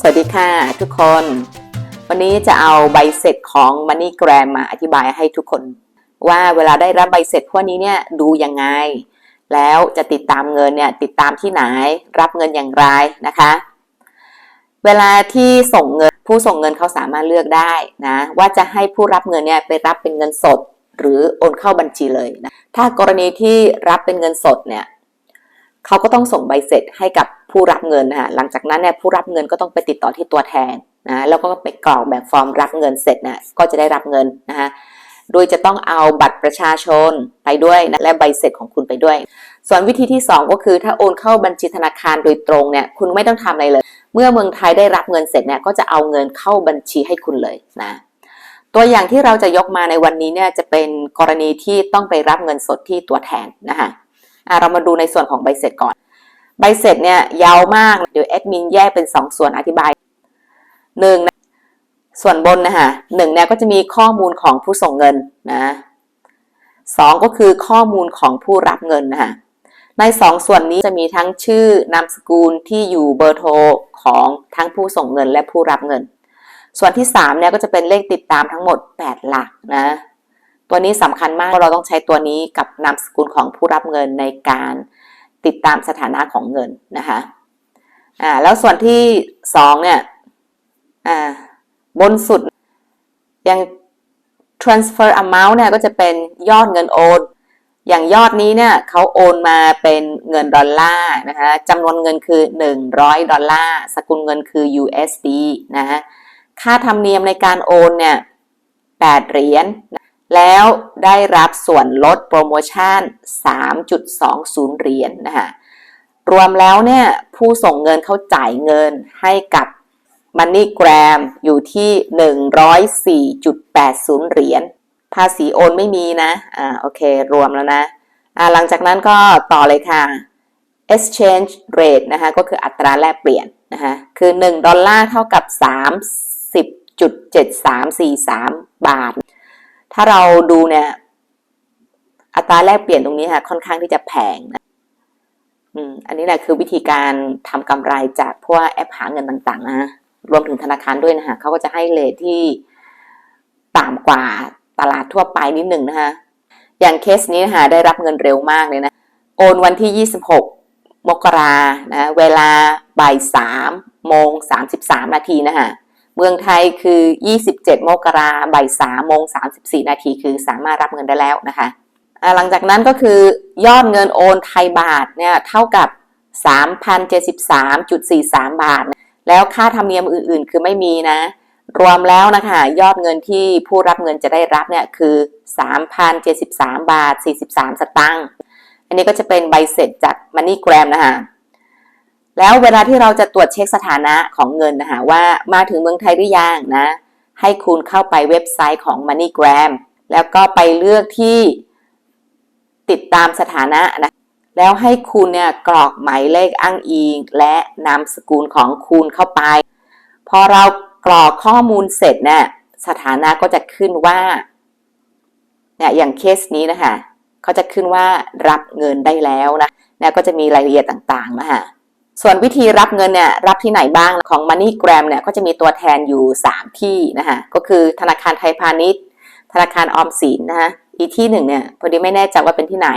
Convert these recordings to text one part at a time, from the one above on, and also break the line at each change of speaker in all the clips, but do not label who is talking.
สวัสดีค่ะทุกคน วันนี้จะเอาใบเสร็จของ MoneyGram มาอธิบายให้ทุกคน ว่าเวลาได้รับใบเสร็จพวกนี้เนี่ยดูยังไง แล้วจะติดตามเงินเนี่ยติดตามที่ไหนรับเงินอย่างไรนะคะ เวลาที่ส่งเงินผู้ส่งเงินเขาสามารถเลือกได้นะว่าจะให้ผู้รับเงินเนี่ยไปรับเป็นเงินสด หรือโอนเข้าบัญชีเลยนะถ้ากรณีที่รับเป็นเงินสดเนี่ยเขาก็ต้องส่งใบเสร็จให้กับ ผู้รับเงินนะคะหลังจากนั้นเนี่ยผู้รับเงินก็ต้องไปติดต่อที่ตัวแทนนะแล้วก็ไปกรอกแบบฟอร์มรับเงินเสร็จนะก็จะได้รับเงินนะคะโดยจะต้องเอาบัตรประชาชนไปด้วยนะและใบเสร็จของคุณไปด้วย ส่วนวิธีที่ 2 ก็คือถ้าโอนเข้าบัญชีธนาคารโดยตรงเนี่ยคุณไม่ต้องทำอะไรเลย เมื่อเมืองไทยได้รับเงินเสร็จเนี่ยก็จะเอาเงินเข้าบัญชีให้คุณเลยนะตัวอย่างที่เราจะยกมาในวันนี้เนี่ยจะเป็นกรณีที่ต้องไปรับเงินสดที่ตัวแทนนะคะะเรามาดูในส่วนของใบเสร็จก่อน ใบเสร็จเนี่ยยาวมาก เดี๋ยวแอดมินแยกเป็น 2 ส่วนอธิบายหนึ่งนะส่วนบนนะคะหนึ่งเนี่ยก็จะมีข้อมูลของผู้ส่งเงินนะสองก็คือข้อมูลของผู้รับเงินนะคะในสองส่วนนี้จะมีทั้งชื่อนามสกุลที่อยู่เบอร์โทรของทั้งผู้ส่งเงินและผู้รับเงิน ส่วนที่3เนี่ยก็จะเป็นเลขติดตามทั้งหมด 8 หลักนะตัวนี้สำคัญมากเพราะเราต้องใช้ตัวนี้กับนามสกุลของผู้รับเงินในการ ติดตามสถานะของเงินนะคะอ่าแล้วส่วนที่2เนี่ยอ่าบนสุดยัง transfer amount เนี่ยก็จะเป็นยอดเงินโอนอย่างยอดนี้เนี่ยเขาโอนมาเป็นเงินดอลลาร์นะคะจำนวนเงินคือ 100 ดอลลาร์ สกุลเงินคือ USD นะฮะค่าธรรมเนียมในการโอนเนี่ย8เหรียญ แล้วได้รับส่วนลดโปรโมชั่น 3.20 เหรียญนนะคะรวมแล้วเนี่ยผู้ส่งเงินเขาจ่ายเงินให้กับ MoneyGram อยู่ที่ 104.80 เหรียญ ภาษีโอนไม่มีนะ อ่าโอเค รวมแล้วนะอ่าหลังจากนั้นก็ต่อเลยค่ะ exchange rate นะคะก็คืออัตราแลกเปลี่ยนนะคะคือ 1 ดอลลาร์เท่ากับ 30.7343 บาท ถ้าเราดูเนี่ย อัตราแลกเปลี่ยนตรงนี้ค่ะ ค่อนข้างที่จะแพงนะอันนี้แหละคือวิธีการทำกำไรจากพวกแอปหาเงินต่างๆ นะรวมถึงธนาคารด้วยนะคะเขาก็จะให้เลทที่ต่ำกว่าตลาดทั่วไปนิดหนึ่งนะคะอย่างเคสนี้นะคะได้รับเงินเร็วมากเลยนะ โอนวันที่ 26 มกรานะ เวลาบ่าย3โมง33 นาทีนะคะ เมืองไทยคือ 27มกราบ่าย3โมง34นาทีคือสามารถรับเงินได้แล้วนะคะ หลังจากนั้นก็คือยอดเงินโอนไทยบาทเนี่ยเท่ากับ 3,073.43 บาท แล้วค่าธรรมเนียมอื่นๆ คือไม่มีนะ รวมแล้วนะคะยอดเงินที่ผู้รับเงินจะได้รับเนี่ยคือ 3,073 บาท 43 สตางค์ อันนี้ก็จะเป็นใบเสร็จจาก MoneyGram นะคะ แล้วเวลาที่เราจะตรวจเช็คสถานะของเงินนะคะว่ามาถึงเมืองไทยหรือยังนะ ให้คุณเข้าไปเว็บไซต์ของ MoneyGram แล้วก็ไปเลือกที่ติดตามสถานะนะแล้วให้คุณเนี่ยกรอกหมายเลขอ้างอิง และนามสกุลของคุณเข้าไป พอเรากรอกข้อมูลเสร็จเนี่ยสถานะก็จะขึ้นว่าเนี่ยอย่างเคสนี้นะคะเขาจะขึ้นว่ารับเงินได้แล้วนะเนี่ยก็จะมีรายละเอียดต่างๆนะคะ ส่วนวิธีรับเงินเนี่ยรับที่ไหนบ้างของ MoneyGram เนี่ยก็จะมีตัวแทนอยู่ 3 ที่นะคะก็คือธนาคารไทยพาณิชย์ ธนาคารออมสินนะคะอีกที่หนึ่งเนี่ยพอดีไม่แน่ใจว่าเป็นที่ไหน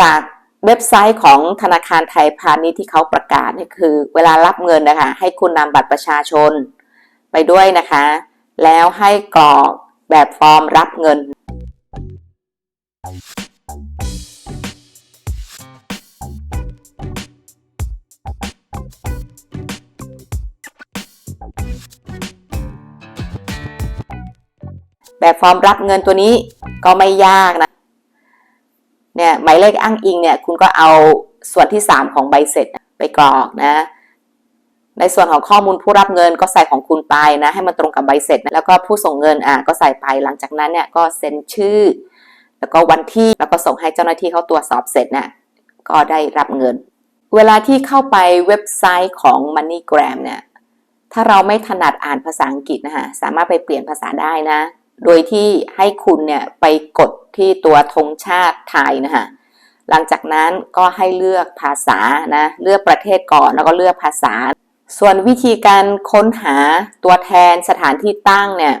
จากเว็บไซต์ของธนาคารไทยพาณิชย์ที่เขาประกาศนี่คือ เวลารับเงินนะคะให้คุณนำบัตรประชาชนไปด้วยนะคะ แล้วให้กรอกแบบฟอร์มรับเงิน แบบฟอร์มรับเงินตัวนี้ก็ไม่ยากนะเนี่ยหมายเลขอ้างอิงเนี่ยคุณก็เอาส่วนที่ 3 ของใบเสร็จไปกรอกนะในส่วนของข้อมูลผู้รับเงินก็ใส่ของคุณไปนะ ให้มันตรงกับใบเสร็จนะแล้วก็ผู้ส่งเงินอะก็ใส่ไปหลังจากนั้นเนี่ยก็เซ็นชื่อ แล้วก็วันที่แล้วก็ส่งให้เจ้าหน้าที่เขาตรวจสอบเสร็จนะก็ได้รับเงิน เวลาที่เข้าไปเว็บไซต์ของ MoneyGram เนี่ยถ้าเราไม่ถนัดอ่านภาษาอังกฤษนะคะสามารถไปเปลี่ยนภาษาได้นะ โดยที่ให้คุณเนี่ยไปกดที่ตัวธงชาติไทยนะคะหลังจากนั้นก็ให้เลือกภาษานะเลือกประเทศก่อนแล้วก็เลือกภาษา ส่วนวิธีการค้นหาตัวแทนสถานที่ตั้งเนี่ย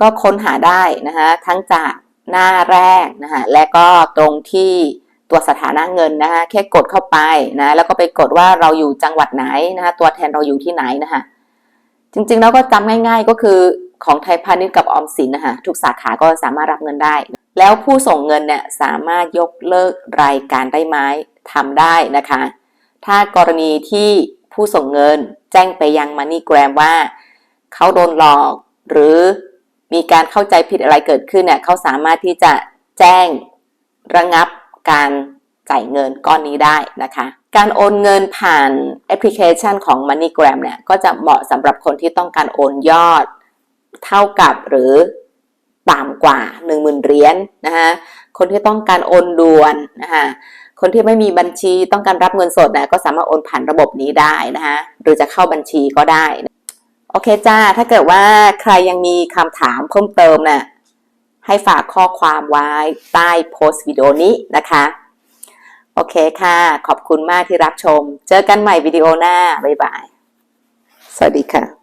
ก็ค้นหาได้นะคะทั้งจากหน้าแรกนะคะและก็ตรงที่ตัวสถานะเงินนะคะแค่กดเข้าไปนะแล้วก็ไปกดว่าเราอยู่จังหวัดไหนนะคะตัวแทนเราอยู่ที่ไหนนะคะจริงๆแล้วก็จำง่าย ๆก็คือ ของไทยพาณิชย์กับออมสินนะคะทุกสาขาก็สามารถรับเงินได้ แล้วผู้ส่งเงินเนี่ยสามารถยกเลิกรายการได้ไหมทำได้นะคะ ถ้ากรณีที่ผู้ส่งเงินแจ้งไปยัง MoneyGram ว่าเขาโดนหลอกหรือมีการเข้าใจผิดอะไรเกิดขึ้นเนี่ยเขาสามารถที่จะแจ้งระงับการจ่ายเงินก้อนนี้ได้นะคะ การโอนเงินผ่านแอปพลิเคชันของ MoneyGram เนี่ยก็จะเหมาะสำหรับคนที่ต้องการโอนยอด เท่ากับหรือต่ำกว่า 10,000เหรียญนะคะคนที่ต้องการโอนด่วนนะคะคนที่ไม่มีบัญชีต้องการรับเงินสดนะก็สามารถโอนผ่านระบบนี้ได้นะคะหรือจะเข้าบัญชีก็ได้ โอเคจ้า ถ้าเกิดว่าใครยังมีคำถามเพิ่มเติมนะ่ะให้ฝากข้อความไว้ใต้โพสต์วิดีโอนี้นะคะ โอเคค่ะ ขอบคุณมากที่รับชม เจอกันใหม่วิดีโอหน้า บ๊ายบาย สวัสดีค่ะ